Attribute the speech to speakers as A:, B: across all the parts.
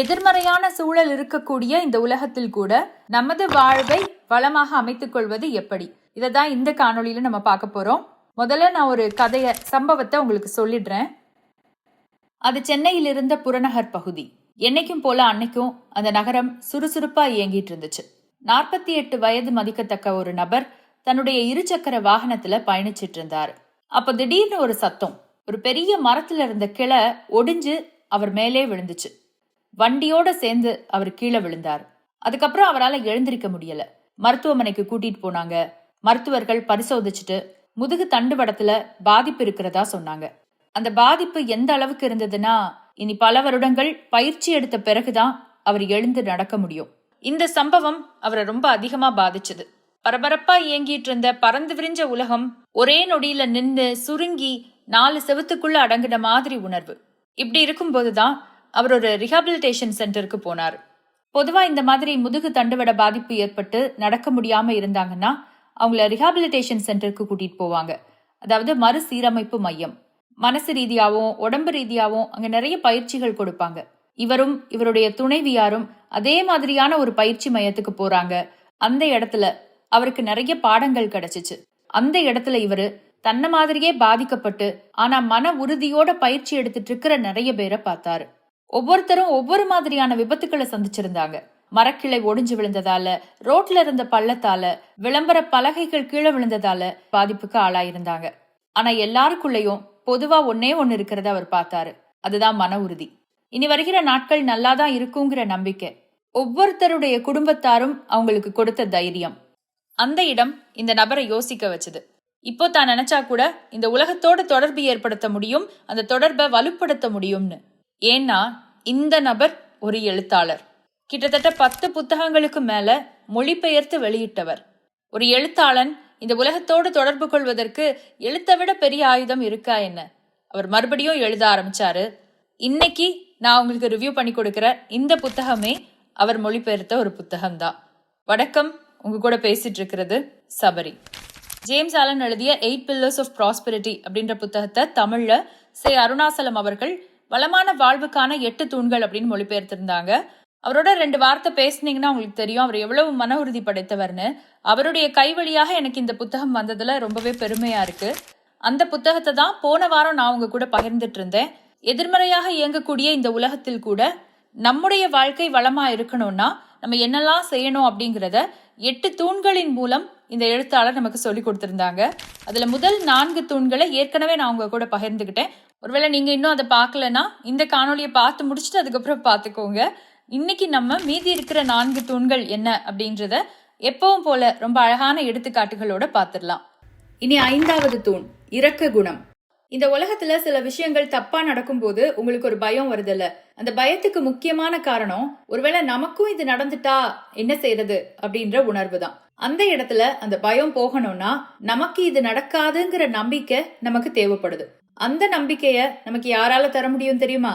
A: எதிர்மறையான சூழல் இருக்கக்கூடிய இந்த உலகத்தில் கூட நமது வாழ்வை வளமாக அமைத்துக் கொள்வது எப்படி? இதை தான் இந்த காணொளியில நம்ம பார்க்க போறோம். முதல்ல நான் ஒரு கதைய சம்பவத்தை உங்களுக்கு சொல்லிடுறேன். அது சென்னையில் இருந்த புறநகர் பகுதி. என்னைக்கும் போல அன்னைக்கும் அந்த நகரம் சுறுசுறுப்பா இயங்கிட்டு இருந்துச்சு. நாற்பத்தி எட்டு வயது மதிக்கத்தக்க ஒரு நபர் தன்னுடைய இருசக்கர வாகனத்துல பயணிச்சிட்டு இருந்தாரு. அப்ப திடீர்னு ஒரு சத்தம். ஒரு பெரிய மரத்துல இருந்த கிளை ஒடிஞ்சு அவர் மேலே விழுந்துச்சு. வண்டியோட சேர்ந்து அவர் கீழே விழுந்தார். அதுக்கப்புறம் அவரால் எழுந்திருக்க முடியல. மருத்துவமனைக்கு கூட்டிட்டு போனாங்க. மருத்துவர்கள் பரிசோதிச்சுட்டு முதுகு தண்டுவடத்துல பாதிப்பு இருக்கிறதா சொன்னாங்க. அந்த பாதிப்பு எந்த அளவுக்கு இருந்ததுன்னா இனி பல வருடங்கள் பயிற்சி எடுத்த பிறகுதான் அவர் எழுந்து நடக்க முடியும். இந்த சம்பவம் அவரை ரொம்ப அதிகமா பாதிச்சது. பரபரப்பா இயங்கிட்டு இருந்த பறந்து விரிஞ்ச உலகம் ஒரே நொடியில நின்னு சுருங்கி நாலு செவத்துக்குள்ள அடங்குன மாதிரி உணர்வு. இப்படி இருக்கும்போதுதான் அவர் ஒரு ரிஹாபிலிட்டேஷன் சென்டருக்கு போனார். பொதுவாக இந்த மாதிரி முதுகு தண்டுவட பாதிப்பு ஏற்பட்டு நடக்க முடியாமல் இருந்தாங்கன்னா அவங்கள ரிஹாபிலிட்டேஷன் சென்டருக்கு கூட்டிகிட்டு போவாங்க. அதாவது மறுசீரமைப்பு மையம். மனசு ரீதியாகவும் உடம்பு ரீதியாகவும் அங்கே நிறைய பயிற்சிகள் கொடுப்பாங்க. இவரும் இவருடைய துணைவியாரும் அதே மாதிரியான ஒரு பயிற்சி மையத்துக்கு போறாங்க. அந்த இடத்துல அவருக்கு நிறைய பாடங்கள் கிடைச்சிச்சு. அந்த இடத்துல இவரு தன்ன மாதிரியே பாதிக்கப்பட்டு ஆனா மன உறுதியோட பயிற்சி எடுத்துட்டு இருக்கிற நிறைய பேரை பார்த்தாரு. ஒவ்வொருத்தரும் ஒவ்வொரு மாதிரியான விபத்துக்களை சந்திச்சிருந்தாங்க. மரக்கிளை ஒடிஞ்சு விழுந்ததால ரோட்ல இருந்த பள்ளத்தால விளம்பர பலகைகள் கீழே விழுந்ததால பாதிப்புக்கு ஆளாயிருந்தாங்க. ஆனா எல்லாருக்குள்ளயும் பொதுவா ஒன்னே ஒன்னு இருக்கிறத அவர் பார்த்தாரு. அதுதான் மன உறுதி. இனி வருகிற நாட்கள் நல்லாதான் இருக்குங்கிற நம்பிக்கை. ஒவ்வொருத்தருடைய குடும்பத்தாரும் அவங்களுக்கு கொடுத்த தைரியம். அந்த இடம் இந்த நபரை யோசிக்க வச்சது. இப்போ தான் நினைச்சா கூட இந்த உலகத்தோட தொடர்பு ஏற்படுத்த முடியும் அந்த தொடர்பை வலுப்படுத்த முடியும்னு. ஏன்னா இந்த நபர் ஒரு எழுத்தாளர். கிட்டத்தட்ட பத்து புத்தகங்களுக்கு மேல மொழிபெயர்த்து வெளியிட்டவர். ஒரு எழுத்தாளன் இந்த உலகத்தோடு தொடர்பு கொள்வதற்கு எழுத்தை விட பெரிய ஆயுதம் இருக்கா என்ன? அவர் மறுபடியும் எழுத ஆரம்பிச்சாரு. இன்னைக்கு நான் உங்களுக்கு ரிவ்யூ பண்ணி கொடுக்கிற இந்த புத்தகமே அவர் மொழிபெயர்த்த ஒரு புத்தகம்தான் வணக்கம் உங்க கூட பேசிட்டு இருக்கிறது சபரி. ஜேம்ஸ் ஆலன் எழுதிய எயிட் பில்லர்ஸ் ஆஃப் ப்ராஸ்பெரிட்டி அப்படின்ற புத்தகத்தை தமிழ்ல சே அருணாசலம் அவர்கள் வளமான வாழ்வுக்கான எட்டு தூண்கள் அப்படின்னு மொழிபெயர்த்திருந்தாங்க. அவரோட ரெண்டு வார்த்தை பேசுனீங்கன்னா உங்களுக்கு தெரியும். அவர் எவ்வளவு மன உறுதி படைத்தவர்னு. அவருடைய கைவழியாக எனக்கு இந்த புத்தகம் வந்ததுல ரொம்பவே பெருமையா இருக்கு. அந்த புத்தகத்தை தான் போன வாரம் நான் உங்க கூட பகிர்ந்துட்டு இருந்தேன். எதிர்மறையாக இயங்கக்கூடிய இந்த உலகத்தில் கூட நம்முடைய வாழ்க்கை வளமா இருக்கணும்னா நம்ம என்னெல்லாம் செய்யணும் அப்படிங்கிறத எட்டு தூண்களின் மூலம் இந்த எழுத்தாளர் நமக்கு சொல்லி கொடுத்திருந்தாங்க. அதுல முதல் நான்கு தூண்களை ஏற்கனவே நான் உங்க கூட பகிர்ந்துக்கிட்டேன் ஒருவேளை நீங்கள் இன்னும் அதை பார்க்கலனா இந்த காணொலியை பார்த்து முடிச்சுட்டு அதுக்கப்புறம் பார்த்துக்கோங்க. இன்னைக்கு நம்ம மீதி இருக்கிற நான்கு தூண்கள் என்ன அப்படின்றத எப்பவும் போல ரொம்ப அழகான எடுத்துக்காட்டுகளோட பார்த்துடலாம். இனி ஐந்தாவது தூண் இரக்க குணம். இந்த உலகத்துல சில விஷயங்கள் தப்பா நடக்கும்போது உங்களுக்கு ஒரு பயம் வருதுல்ல. அந்த பயத்துக்கு முக்கியமான காரணம் ஒருவேளை நமக்கும் இது நடந்துட்டா என்ன செய்யறது அப்படின்ற உணர்வு தான். அந்த இடத்துல அந்த பயம் போகணும்னா நமக்கு இது நடக்காதுங்கிற நம்பிக்கை நமக்கு தேவைப்படுது. அந்த நம்பிக்கைய நமக்கு யாரால தர முடியும் தெரியுமா?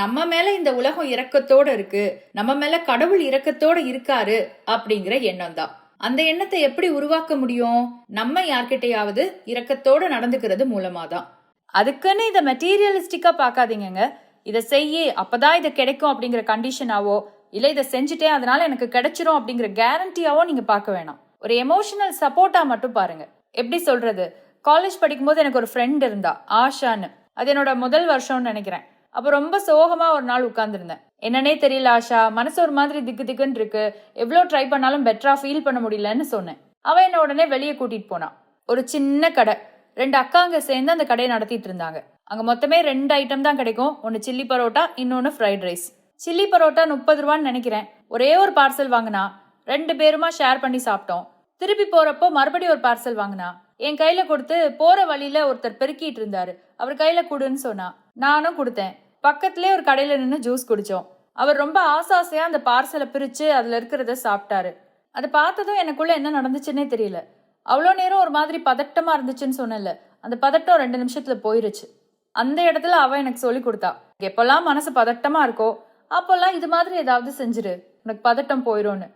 A: நம்ம மேல இந்த உலகம் இரக்கத்தோட இருக்கு நம்ம மேல கடவுள் இரக்கத்தோட இருக்காரு அப்படிங்கிற எண்ணம் தான். அந்த எண்ணத்தை எப்படி உருவாக்க முடியும்? நம்ம யார்கிட்டையாவது இரக்கத்தோட நடந்துக்கிறது மூலமா தான். அதுக்குன்னு இதை மெட்டீரியலிஸ்டிக்கா பார்க்காதீங்கங்க. இதை செய்ய அப்பதான் இது கிடைக்கும் அப்படிங்கிற கண்டிஷனாவோ இல்லை இதை செஞ்சுட்டேன் அதனால எனக்கு கிடைச்சிரும் அப்படிங்கிற கேரண்டியாவோ நீங்க பார்க்க வேணாம். ஒரு எமோஷனல் சப்போர்ட்டா மட்டும் பாருங்க. எப்படி சொல்றது? காலேஜ் படிக்கும்போது எனக்கு ஒரு ஃப்ரெண்ட் இருந்தா ஆஷான்னு. அது என்னோட முதல் வருஷம்னு நினைக்கிறேன். அப்போ ரொம்ப சோகமாக ஒரு நாள் உட்காந்துருந்தேன் என்னன்னே தெரியல ஆஷா. மனசு ஒரு மாதிரி திக்கு திக்குன்னு இருக்கு. எவ்வளோ ட்ரை பண்ணாலும் பெட்டராக ஃபீல் பண்ண முடியலன்னு சொன்னேன். அவன் என்ன உடனே வெளியே கூட்டிகிட்டு போனான். ஒரு சின்ன கடை. ரெண்டு அக்காங்க சேர்ந்து அந்த கடையை நடத்திட்டு இருந்தாங்க. அங்கே மொத்தமே ரெண்டு ஐட்டம் தான் கிடைக்கும். ஒன்று சில்லி பரோட்டா இன்னொன்று ஃப்ரைட் ரைஸ் சில்லி பரோட்டா முப்பது ரூபான்னு நினைக்கிறேன். ஒரே ஒரு பார்சல் வாங்கினா ரெண்டு பேருமா ஷேர் பண்ணி சாப்பிட்டோம். திருப்பி போறப்போ மறுபடியும் ஒரு பார்சல் வாங்கினா. என் கையில கொடுத்து போற வழியில ஒருத்தர் பெருக்கிட்டு இருந்தாரு. அவர் கையில கொடுன்னு சொன்னா. நானும் கொடுத்தேன். பக்கத்துலேயே ஒரு கடையில நின்று ஜூஸ் குடிச்சோம். அவர் ரொம்ப ஆசாசையா அந்த பார்சலை பிரிச்சு அதுல இருக்கிறத சாப்பிட்டாரு. அதை பார்த்ததும் எனக்குள்ள என்ன நடந்துச்சுன்னே தெரியல. அவ்வளோ நேரம் ஒரு மாதிரி பதட்டமா இருந்துச்சுன்னு சொன்னல அந்த பதட்டம் ரெண்டு நிமிஷத்துல போயிருச்சு. அந்த இடத்துல அவ எனக்கு சொல்லி கொடுத்தா. எப்பெல்லாம் மனசு பதட்டமா இருக்கோ அப்போல்லாம் இது மாதிரி ஏதாவது செஞ்சிரு. உனக்கு பதட்டம் போயிரும்னு.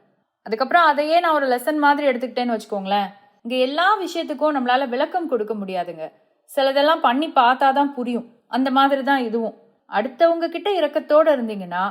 A: அதுக்கப்புறம் அதையே நான் ஒரு லெசன் மாதிரி எடுத்துக்கிட்டேன்னு வச்சுக்கோங்களேன். இங்கே எல்லா விஷயத்துக்கும் நம்மளால விளக்கம் கொடுக்க முடியாதுங்க. சிலதெல்லாம் பண்ணி பார்த்தா தான் புரியும். அந்த மாதிரி தான் இதுவும். அடுத்தவங்க கிட்ட இறக்கத்தோடு இருந்தீங்கன்னா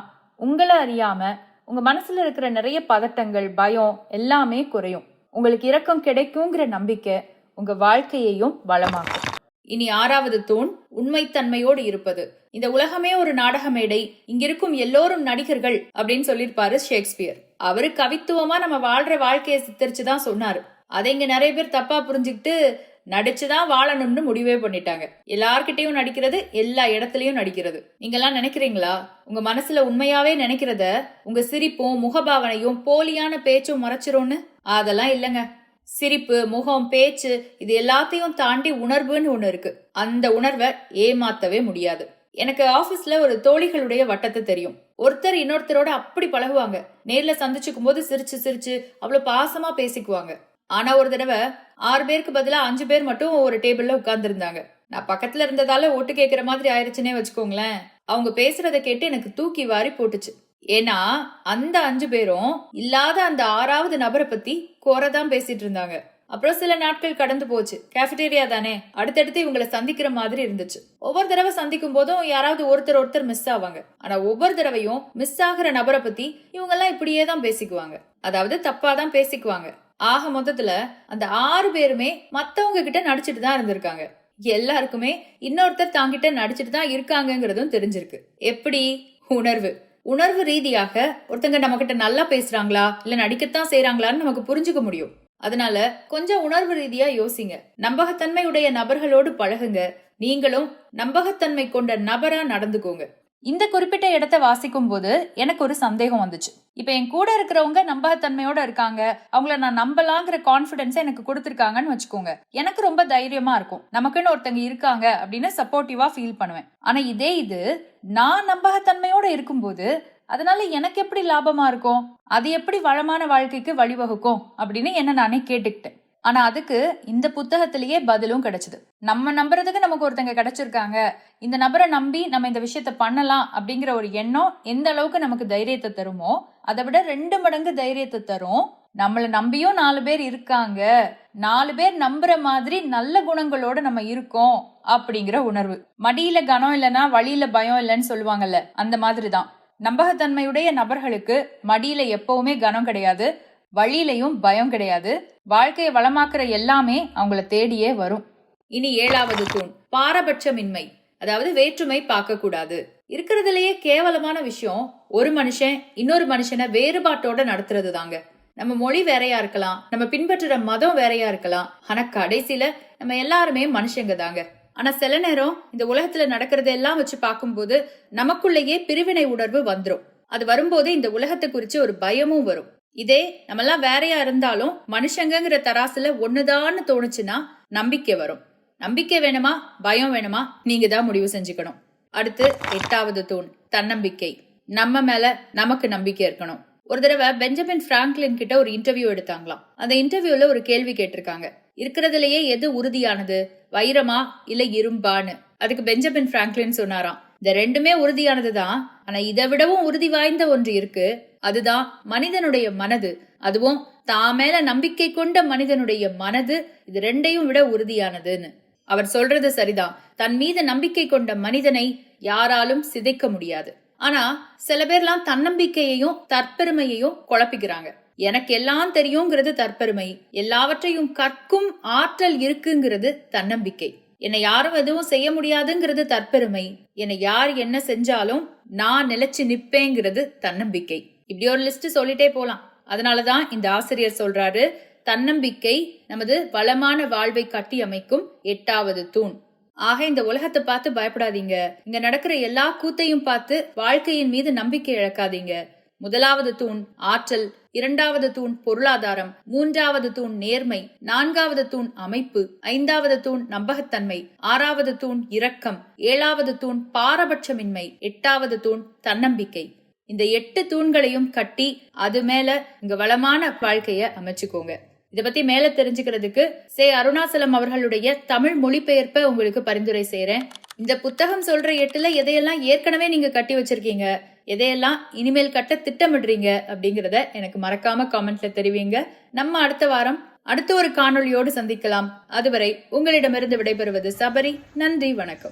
A: உங்களை அறியாமல் உங்கள் மனசில் இருக்கிற நிறைய பதட்டங்கள் பயம் எல்லாமே குறையும். உங்களுக்கு இரக்கம் கிடைக்குங்கிற நம்பிக்கை உங்கள் வாழ்க்கையையும் வளமாகும் இனி ஆறாவது தூண் உண்மைத்தன்மையோடு இருப்பது. இந்த உலகமே ஒரு நாடக மேடை இங்கிருக்கும் எல்லோரும் நடிகர்கள் அப்படின்னு சொல்லியிருப்பாரு ஷேக்ஸ்பியர். அவரு கவித்துவமா நம்ம வாழ்ற வாழ்க்கையை சித்தரிச்சு தான் சொன்னாரு. அதை இங்க நிறைய பேர் தப்பா புரிஞ்சுக்கிட்டு நடிச்சுதான் வாழணும்னு முடிவே பண்ணிட்டாங்க. எல்லார்கிட்டையும் நடிக்கிறது எல்லா இடத்துலயும் நடிக்கிறது. நீங்கெல்லாம் நினைக்கிறீங்களா? உங்க மனசுல உண்மையாவே நினைக்கிறத உங்க சிரிப்பும் முகபாவனையும் போலியான பேச்சும் மறைச்சிரும்னு? அதெல்லாம் இல்லைங்க. சிரிப்பு முகம் பேச்சு இது எல்லாத்தையும் தாண்டி உணர்வுன்னு ஒன்று இருக்கு. அந்த உணர்வை ஏமாத்தவே முடியாது. எனக்கு ஆபீஸ்ல ஒரு தோழிகளுடைய வட்டத்தை தெரியும். ஒருத்தர் இன்னொருத்தரோட அப்படி பழகுவாங்க. நேர்ல சந்திச்சுக்கும் போது சிரிச்சு சிரிச்சு அவ்வளவு பாசமா பேசிக்குவாங்க. ஆனா ஒரு தடவை ஆறு பேருக்கு பதிலா அஞ்சு பேர் மட்டும் ஒரு டேபிள்ல உட்கார்ந்துருந்தாங்க. நான் பக்கத்துல இருந்ததால ஓட்டு கேட்கிற மாதிரி ஆயிருச்சுன்னே வச்சுக்கோங்களேன். அவங்க பேசுறத கேட்டு எனக்கு தூக்கி வாரி போட்டுச்சு. ஏன்னா அந்த அஞ்சு பேரும் இல்லாத அந்த ஆறாவது நபரை பத்தி குறைதான் பேசிட்டு இருந்தாங்க. அப்புறம் சில நாட்கள் கடந்து போச்சு. கேஃபிடேரியா தானே? அடுத்தடுத்து இவங்களை சந்திக்கிற மாதிரி இருந்துச்சு. ஒவ்வொரு தடவை சந்திக்கும் போதும் யாராவது ஒருத்தர் ஒருத்தர் மிஸ் ஆவாங்க. ஆனா ஒவ்வொரு தடவையும் மிஸ் ஆகுற நபரை பத்தி இவங்க எல்லாம் இப்படியே தான் பேசிக்குவாங்க. அதாவது தப்பா தான் பேசிக்குவாங்க. ஆக மொத்தத்துல அந்த ஆறு பேருமே மத்தவங்க கிட்ட நடிச்சிட்டு தான் இருந்திருக்காங்க. எல்லாருக்குமே இன்னொருத்தர் தாங்கிட்ட நடிச்சிட்டு தான் இருக்காங்கங்கிறதும் தெரிஞ்சிருக்கு. எப்படி? உணர்வு. உணர்வு ரீதியாக ஒருத்தங்க நம்ம கிட்ட நல்லா பேசுறாங்களா இல்ல நடிக்கத்தான் செய்யறாங்களான்னு நமக்கு புரிஞ்சுக்க முடியும். அதனால கொஞ்சம் உணர்வு ரீதியா யோசிங்க. நம்பகத்தன்மையுடைய நபர்களோடு பழகுங்க. நீங்களும் நம்பகத்தன்மை கொண்ட நபரா நடந்துக்கோங்க. இந்த குறிப்பிட்ட இடத்த வாசிக்கும் போது எனக்கு ஒரு சந்தேகம் வந்துச்சு. இப்ப என் கூட இருக்கிறவங்க நம்பகத்தன்மையோட இருக்காங்க. அவங்கள நான் நம்பலாங்கிற கான்பிடன்ஸ் எனக்கு கொடுத்துருக்காங்கன்னு வச்சுக்கோங்க. எனக்கு ரொம்ப தைரியமா இருக்கும். நமக்குன்னு ஒருத்தங்க இருக்காங்க அப்படின்னு சப்போர்ட்டிவா ஃபீல் பண்ணுவேன். ஆனா இதே இது நான் நம்பகத்தன்மையோட இருக்கும்போது அதனால எனக்கு எப்படி லாபமா இருக்கும்? அது எப்படி வளமான வாழ்க்கைக்கு வழிவகுக்கும்? அப்படின்னு என்ன நானே கேட்டுக்கிட்டேன். ஆனா அதுக்கு இந்த புத்தகத்திலேயே பதிலும் கிடைச்சது. நம்ம நம்புறதுக்கு நமக்கு ஒருத்தங்க கிடைச்சிருக்காங்க. இந்த நபரை நம்பி நம்ம இந்த விஷயத்த பண்ணலாம் அப்படிங்கிற ஒரு எண்ணம் எந்த அளவுக்கு நமக்கு தைரியத்தை தருமோ அதை விட ரெண்டு மடங்கு தைரியத்தை தரும். நம்மள நம்பியும் நாலு பேர் இருக்காங்க. நாலு பேர் நம்புற மாதிரி நல்ல குணங்களோட நம்ம இருக்கோம் அப்படிங்கிற உணர்வு. மடியில கனம் இல்லைன்னா வழியில பயம் இல்லைன்னு சொல்லுவாங்கல்ல அந்த மாதிரி தான் நம்பகத்தன்மையுடைய நபர்களுக்கு மடியில எப்பவுமே கனம் கிடையாது. வழியிலையும் பயம் கிடையாது. வாழ்க்கையை வளமாக்குற எல்லாமே அவங்கள தேடியே வரும். இனி ஏழாவது தூண். பாரபட்சமின்மை. அதாவது வேற்றுமை பார்க்க கூடாது இருக்கிறதுலயே கேவலமான விஷயம் ஒரு மனுஷன் இன்னொரு மனுஷனை வேறுபாட்டோட நடத்துறது தாங்க நம்ம மொழி வேறையா இருக்கலாம் நம்ம பின்பற்றுற மதம் வேறையா இருக்கலாம் ஆனா கடைசியில நம்ம எல்லாருமே மனுஷங்க தாங்க ஆனா சில நேரம் இந்த உலகத்துல நடக்கிறதெல்லாம் வச்சு பார்க்கும்போது நமக்குள்ளேயே பிரிவினை உணர்வு வந்துடும் அது வரும்போது இந்த உலகத்தை குறிச்சு ஒரு பயமும் வரும். இதே நம்மெல்லாம் வேறையா இருந்தாலும் மனுஷங்கங்கிற தராசுல ஒண்ணுதான்னு தோணுச்சுன்னா நம்பிக்கை வரும். நம்பிக்கை வேணுமா? பயம் வேணுமா? நீங்க தான் முடிவு செஞ்சுக்கணும். அடுத்து எட்டாவது தூண் தன்னம்பிக்கை. நம்ம மேல நமக்கு நம்பிக்கை இருக்கணும். ஒரு தடவை பெஞ்சமின் பிராங்க்லின் கிட்ட ஒரு இன்டர்வியூ எடுத்தாங்களாம். அந்த இன்டர்வியூல ஒரு கேள்வி கேட்டிருக்காங்க. இருக்கிறதுலயே எது உறுதியானது? வைரமா இல்ல இரும்பான்னு? அதுக்கு பெஞ்சமின் பிராங்க்லின் சொன்னாராம். இந்த ரெண்டுமே உறுதியானது தான் ஆனா இதை விடவும் உறுதி வாய்ந்த ஒன்று இருக்கு. அதுதான் மனிதனுடைய மனது. அதுவும் தான் மேல நம்பிக்கை கொண்ட மனிதனுடைய மனது. இது ரெண்டையும் விட உறுதியானதுன்னு. அவர் சொல்றது சரிதான். தன் மீது நம்பிக்கை கொண்ட மனிதனை யாராலும் சிதைக்க முடியாது. ஆனா சில பேர்லாம் தன்னம்பிக்கையையும் தற்பெருமையையும் குழப்பிக்கிறாங்க. எனக்கு எல்லாம் தெரியுங்கிறது தற்பெருமை. எல்லாவற்றையும் கற்கும் ஆற்றல் இருக்குங்கிறது தன்னம்பிக்கை. என்னை யாரும் எதுவும் செய்ய முடியாதுங்கிறது தற்பெருமை. என்னை யார் என்ன செஞ்சாலும் நான் நிலைச்சு நிப்பேங்கிறது தன்னம்பிக்கை. இப்படி ஒரு லிஸ்ட் சொல்லிட்டே போலாம். அதனாலதான் இந்த ஆசிரியர் சொல்றாரு தன்னம்பிக்கை நமது வளமான வாழ்வை கட்டி அமைக்கும் எட்டாவது தூண். ஆக இந்த உலகத்தை பார்த்து பயப்படாதீங்க. இங்க நடக்கிற எல்லா கூத்தையும் பார்த்து வாழ்க்கையின் மீது நம்பிக்கை இழக்காதீங்க. முதலாவது தூண் ஆற்றல். இரண்டாவது தூண் பொருளாதாரம் மூன்றாவது தூண் நேர்மை நான்காவது தூண் அமைப்பு ஐந்தாவது தூண் நம்பகத்தன்மை ஆறாவது தூண் இரக்கம் ஏழாவது தூண் பாரபட்சமின்மை எட்டாவது தூண் தன்னம்பிக்கை. இந்த எட்டு தூண்களையும் கட்டி அது மேல இங்க வளமான வாழ்க்கைய அமைச்சுக்கோங்க. இத பத்தி மேல தெரிஞ்சுக்கிறதுக்கு சே அருணாசலம் அவர்களுடைய தமிழ் மொழிபெயர்ப்ப உங்களுக்கு பரிந்துரை செய்யறேன் இந்த புத்தகம் சொல்ற எட்டுல எதையெல்லாம் ஏற்கனவே நீங்க கட்டி வச்சிருக்கீங்க? எதையெல்லாம் இனிமேல் கட்ட திட்டமிடுறீங்க அப்படிங்கிறத எனக்கு மறக்காம காமெண்ட்ல தெரிவிங்க. நம்ம அடுத்த வாரம் அடுத்த ஒரு காணொளியோடு சந்திக்கலாம். அதுவரை உங்களிடமிருந்து விடைபெறுவது சபரி. நன்றி வணக்கம்.